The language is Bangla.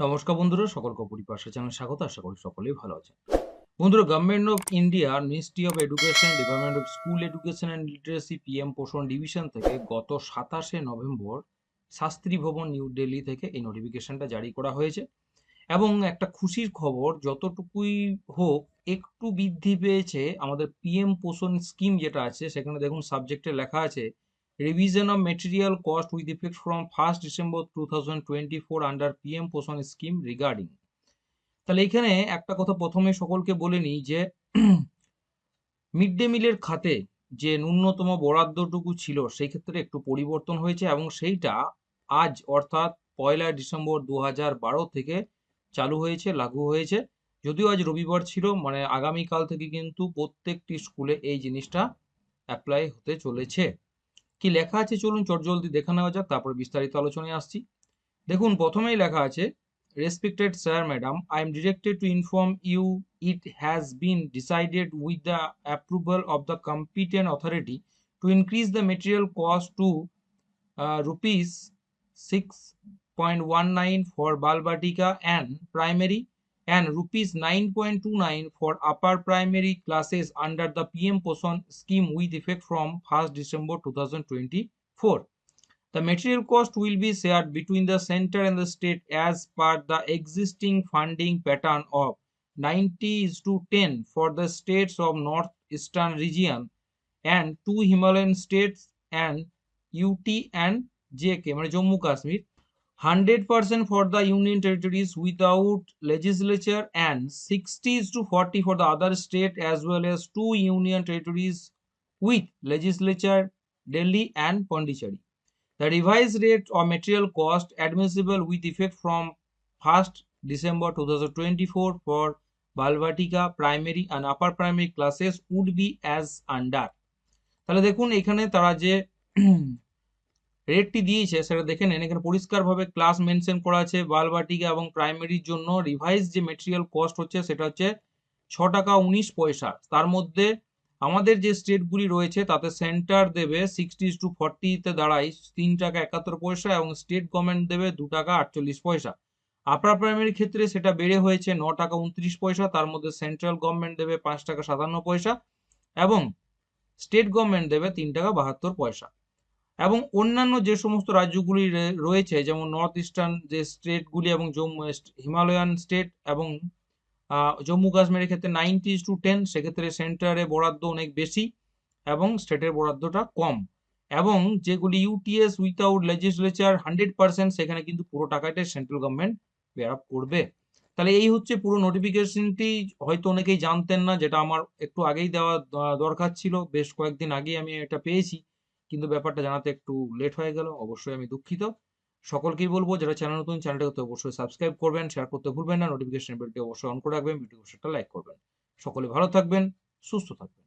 নমস্কার বন্ধুরা, সকলকে পরিপার্শ্ব চ্যানেল স্বাগত, আশা করি সকলেই ভালো আছেন। বন্ধুরা government of India ministry of education department of school education and literacy PM Poshan division থেকে গত সাতাশে নভেম্বর শাস্ত্রী ভবন নিউ দিল্লি থেকে এই নোটিফিকেশনটা জারি করা হয়েছে। এবং একটা খুশির খবর, যতটুকুই হোক, একটু বৃদ্ধি পেয়েছে আমাদের পিএম পোষণ স্কিম যেটা আছে, সেখানে দেখুন সাবজেক্টে লেখা আছে cost with effect from first December two thousand twenty four under PM Poshan scheme regarding তাহলে এখানে একটা কথা প্রথমে সকলকে বলে নিই যে মিড ডে মিলের খাতে যে ন্যূনতম বরাদ্দটুকু ছিল, সেই ক্ষেত্রে একটু পরিবর্তন হয়েছে এবং সেইটা আজ অর্থাৎ পয়লা ডিসেম্বর দু হাজার বারো থেকে চালু হয়েছে, লাগু হয়েছে। যদিও আজ রবিবার ছিল মানে আগামীকাল থেকে কিন্তু প্রত্যেকটি স্কুলে এই জিনিসটা অ্যাপ্লাই হতে চলেছে। কি লেখা আছে চলুন চটজলদি দেখে নেওয়া যাক, তারপর বিস্তারিত আলোচনায় আসছি। দেখুন, প্রথমেই লেখা আছে respected sir madam I am directed to inform you it has been decided with the approval of the competent authority to increase the material cost to rupees six point one nine for Balvatika and primary and rupees 9.29 for upper primary classes under the PM Poson scheme with effect from 1st December 2024. The material cost will be shared between the center and the state as per the existing funding pattern of 90 is to 10 for the states of northeastern region and two Himalayan states and UT and JK মানে Jammu Kashmir 100% for the union territories without legislature and 60 is to 40 for the other state as well as two union territories with legislature Delhi and Pondicherry. The revised rate of material cost admissible with effect from 1st December 2024 for Balvatica primary and upper primary classes would be as under. তাহলে দেখুন এখানে তারা যে রেটটি দিয়েছে, সেটা দেখে নেন। এখানে পরিষ্কারভাবে ক্লাস মেনশন করা আছে, বালবাটিকা এবং প্রাইমারির জন্য রিভাইজ যে মেটেরিয়াল কস্ট হচ্ছে, সেটা হচ্ছে ছ টাকা উনিশ পয়সা। তার মধ্যে আমাদের যে স্টেটগুলি রয়েছে, তাতে সেন্টার দেবে সিক্সটি টু ফর্টিতে দাঁড়ায়, তিন টাকা একাত্তর পয়সা এবং স্টেট গভর্নমেন্ট দেবে দু টাকা আটচল্লিশ পয়সা। আপার প্রাইমারি ক্ষেত্রে সেটা বেড়ে হয়েছে ন টাকা উনত্রিশ পয়সা, তার মধ্যে সেন্ট্রাল গভর্নমেন্ট দেবে পাঁচ টাকা সাতান্ন পয়সা এবং স্টেট গভর্নমেন্ট দেবে তিন টাকা বাহাত্তর পয়সা। এবং অন্যান্য যে সমস্ত রাজ্যগুলি রয়েছে, যেমন নর্থ ইস্টার্ন যে স্টেটগুলি এবং জম্মু হিমালয়ান স্টেট এবং জম্মু কাশ্মীরের ক্ষেত্রে নাইনটি টু টেন সেক্ষেত্রে সেন্টারে বরাদ্দ অনেক বেশি এবং স্টেটের বরাদ্দটা কম। এবং যেগুলি UTs without legislature hundred percent সেখানে কিন্তু পুরো টাকাটাই সেন্ট্রাল গভর্নমেন্ট বের আপ করবে। তাহলে এই হচ্ছে পুরো নোটিফিকেশনটি হয়তো অনেকেই জানতেন না, যেটা আমার একটু আগেই দেওয়া দরকার ছিল, বেশ কয়েকদিন আগেই আমি এটা পেয়েছি। কিন্তু ব্যাপারটা জানাতে একটু লেট হয়ে গেল, অবশ্যই আমি দুঃখিত। সকলকেই বলব, যারা চ্যানেল নতুন চ্যানেলটাকে অবশ্যই সাবস্ক্রাইব করবেন শেয়ার করতে ভুলবেন না নোটিফিকেশন বেলটি অবশ্যই অন করে রাখবেন ভিডিও লাইক করবেন। সকলে ভালো থাকবেন, সুস্থ থাকবেন।